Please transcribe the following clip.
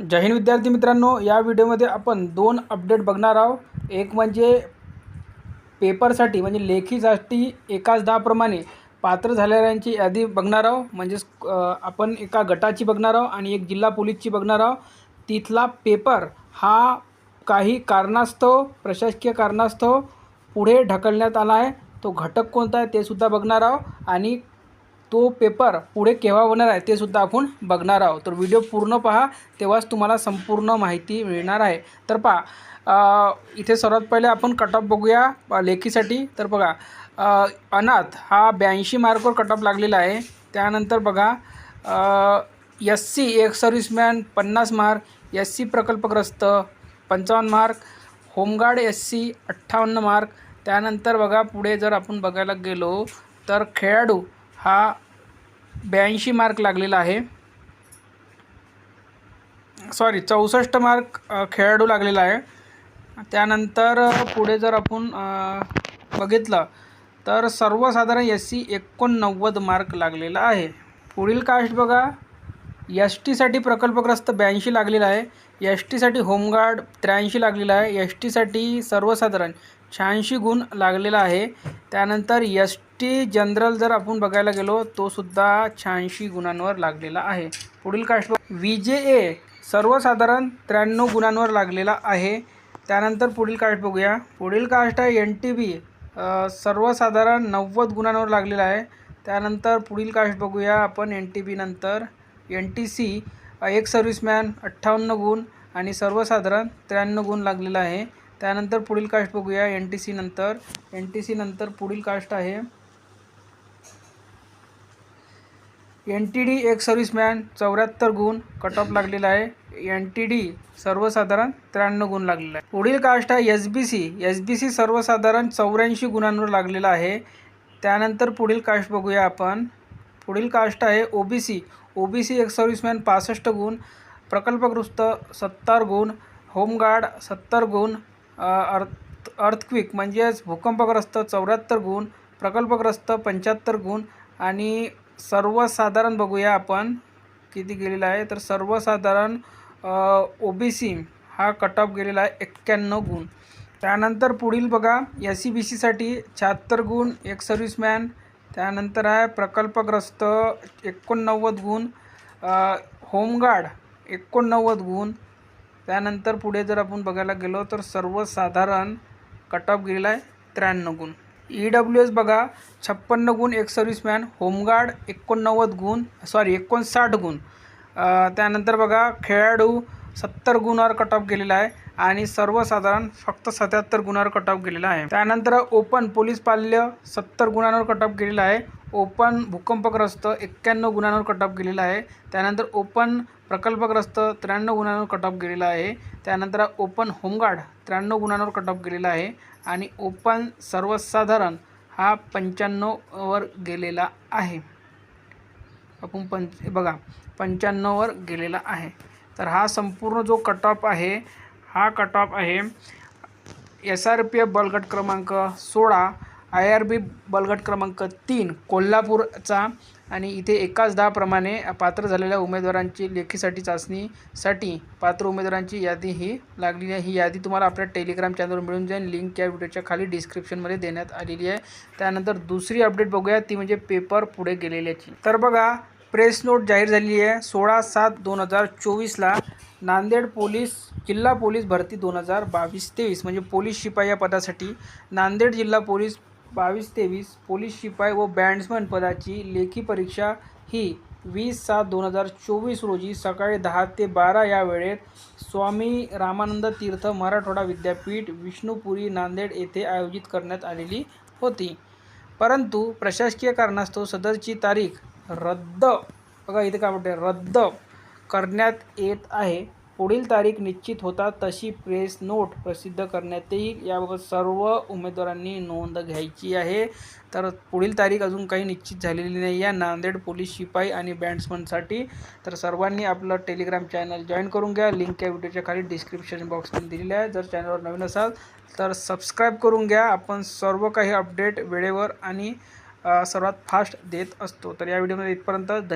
जय हिंद विद्यार्थी मित्रांनो या व्हिडिओमध्ये आपण दोन अपडेट बघणार आहोत. एक म्हणजे पेपरसाठी म्हणजे लेखीसाठी एकाच दहाप्रमाणे पात्र झालेल्यांची यादी बघणार आहोत. म्हणजेच आपण एका गटाची बघणार आहोत आणि एक जिल्हा पोलीसची बघणार आहोत. तिथला पेपर हा काही कारणास्तव प्रशासकीय कारणास्तव पुढे ढकलण्यात आला आहे. तो घटक कोणता आहे ते सुद्धा बघणार आहोत. आणि तो पेपर पुढे केव्हा होणार आहे ते सुद्धा आपण बघणार आहोत. तर व्हिडिओ पूर्ण पहा तेव्हाच तुम्हाला संपूर्ण माहिती मिळणार आहे. तर पहा इथे सर्वात पहिले आपण कटअप बघूया लेखीसाठी. तर बघा अनाथ हा ब्याऐंशी मार्कवर कटअप लागलेला आहे. त्यानंतर बघा एस सी एक सर्व्हिसमॅन पन्नास मार्क. एस सी प्रकल्पग्रस्त पंचावन्न mark. Home guard S C अठ्ठावन्न मार्क. त्यानंतर बघा पुढे जर आपण बघायला गेलो तर खेळाडू हा ब्याऐंशी मार्क लागलेला आहे. सॉरी चौसष्ट मार्क खेळाडू लागलेला आहे. त्यानंतर पुढे जर आपण बघितलं तर सर्वसाधारण एस सी एकोणनव्वद मार्क लागलेला आहे. पुढील कास्ट बघा. एस टीसाठी प्रकल्पग्रस्त ब्याऐंशी लागलेला आहे. एस टीसाठी होमगार्ड त्र्याऐंशी लागलेला आहे. एस टीसाठी सर्वसाधारण शहाऐंशी गुण लागलेला आहे. त्यानंतर एस टी जनरल जर आपण बघायला गेलो तो सुद्धा शहाऐंशी गुणांवर लागलेला आहे. पुढील कास्ट व्ही जे ए सर्वसाधारण त्र्याण्णव गुणांवर लागलेला आहे. त्यानंतर पुढील कास्ट बघूया. पुढील कास्ट आहे एन टी बी सर्वसाधारण नव्वद गुणांवर लागलेला आहे. त्यानंतर पुढील कास्ट बघूया आपण एन टी बी नंतर. N T C ex serviceman अठ्ठावन्न गुण आणि सर्वसाधारण त्र्याण्णव गुण लागलेला आहे. त्यानंतर पुढील कास्ट बघूया एन टी सी नंतर. एन टी सी नंतर पुढील कास्ट आहे. N T D ex serviceman चौऱ्याहत्तर गुण कट ऑफ लागलेला आहे. एन टी डी सर्वसाधारण त्र्याण्णव गुण लागलेला आहे. पुढील कास्ट आहे S B C S B C सर्वसाधारण चौऱ्याऐंशी गुणांवर लागलेला आहे. त्यानंतर पुढील कास्ट बघूया आपण. पुढील कास्ट आहे O B C O B C ex serviceman पासष्ट गुण. प्रकल्पग्रस्त सत्तर गुण. होमगार्ड सत्तर गुण. अर्थ अर्थक्विक म्हणजेच भूकंपग्रस्त चौऱ्याहत्तर गुण प्रकल्पग्रस्त पंच्याहत्तर गुण आणि सर्वसाधारण बघूया आपण किती गेलेला आहे. तर सर्वसाधारण ओ बी सी हा कट ऑफ गेलेला आहे एक्क्याण्णव गुण. त्यानंतर पुढील बघा एस सी बी सीसाठी शहात्तर गुण एक सर्व्हिसमॅन त्यानंतर आहे प्रकल्पग्रस्त एकोणनव्वद गुण होमगार्ड एकोणनव्वद गुण त्यानंतर पुढे जर आपण बघायला गेलो तर सर्वसाधारण कट ऑफ गेलेला आहे त्र्याण्णव गुण. ई डब्ल्यू एस बघा छप्पन्न गुण एक सर्व्हिसमॅन होमगार्ड एकोणनव्वद गुण सॉरी एकोणसाठ गुण. त्यानंतर बघा खेळाडू सत्तर गुणावर कट ऑफ गेलेला आहे. आणि सर्वसाधारण फक्त सत्याहत्तर गुणांवर कट ऑफ गेलेला आहे. त्यानंतर ओपन पोलीस पाल्य सत्तर गुणांवर कट ऑफ गेलेला आहे. ओपन भूकंपग्रस्त एक्क्याण्णव गुणांवर कट ऑफ गेलेला आहे. त्यानंतर ओपन प्रकल्पग्रस्त त्र्याण्णव गुणांवर कट ऑफ गेलेला आहे. त्यानंतर ओपन होमगार्ड त्र्याण्णव गुणांवर कट ऑफ गेलेला आहे. आणि ओपन सर्वसाधारण हा पंच्याण्णववर गेलेला आहे. आपण पंच बघा पंच्याण्णववर गेलेला आहे. तर हा संपूर्ण जो कट ऑफ आहे हा कट ऑफ आहे. एस आर पी एफ बलगट क्रमांक सोळा आय आर बी बलगट क्रमांक तीन कोल्हापूरचा. आणि इथे एकाच दहाप्रमाणे पात्र झालेल्या उमेदवारांची लेखीसाठी चाचणीसाठी पात्र उमेदवारांची यादी ही लागलेली आहे. ही यादी तुम्हाला आपल्या टेलिग्राम चॅनलवर मिळून जाईल. लिंक या व्हिडिओच्या खाली डिस्क्रिप्शनमध्ये देण्यात आलेली आहे. त्यानंतर दुसरी अपडेट बघूया. ती म्हणजे पेपर पुढे गेलेल्याची. तर बघा प्रेस नोट जाहीर झालेली आहे. सोळा सात दोन हजार चोवीसला नांदेड पोलीस जिल्हा पोलीस भरती दोन हजार बावीस तेवीस म्हणजे पोलीस शिपाई या पदासाठी. नांदेड जिल्हा पोलीस बावीस तेवीस पोलीस शिपाई व बँड्समन पदाची लेखी परीक्षा ही वीस सात दोन हजार चोवीस रोजी सकाळी दहा ते बारा या वेळेत स्वामी रामानंद तीर्थ मराठवाडा विद्यापीठ विष्णुपुरी नांदेड येथे आयोजित करण्यात आलेली होती. परंतु प्रशासकीय कारणास्तव सदरची तारीख रद्द बघा इथे काय म्हणते रद्द करण्यात येत आहे. पुढील तारीख निश्चित होता तशी प्रेस नोट प्रसिद्ध करण्यात येईल याबाबत सर्व उमेदवारांनी नोंद घ्यायची आहे. तर पुढील तारीख अजून काही निश्चित झालेली नाही. आहे नांदेड पोलीस शिपाई आणि बँड्समनसाठी तर सर्वांनी आपलं टेलिग्राम चॅनल जॉईन करून घ्या. लिंक या व्हिडिओच्या खाली डिस्क्रिप्शन बॉक्समध्ये दिलेली आहे. जर चॅनलवर नवीन असाल तर सबस्क्राईब करून घ्या. आपण सर्व काही अपडेट वेळेवर आणि सर्वात फास्ट देत असतो. तर या व्हिडिओमध्ये इथपर्यंत धन्यवाद.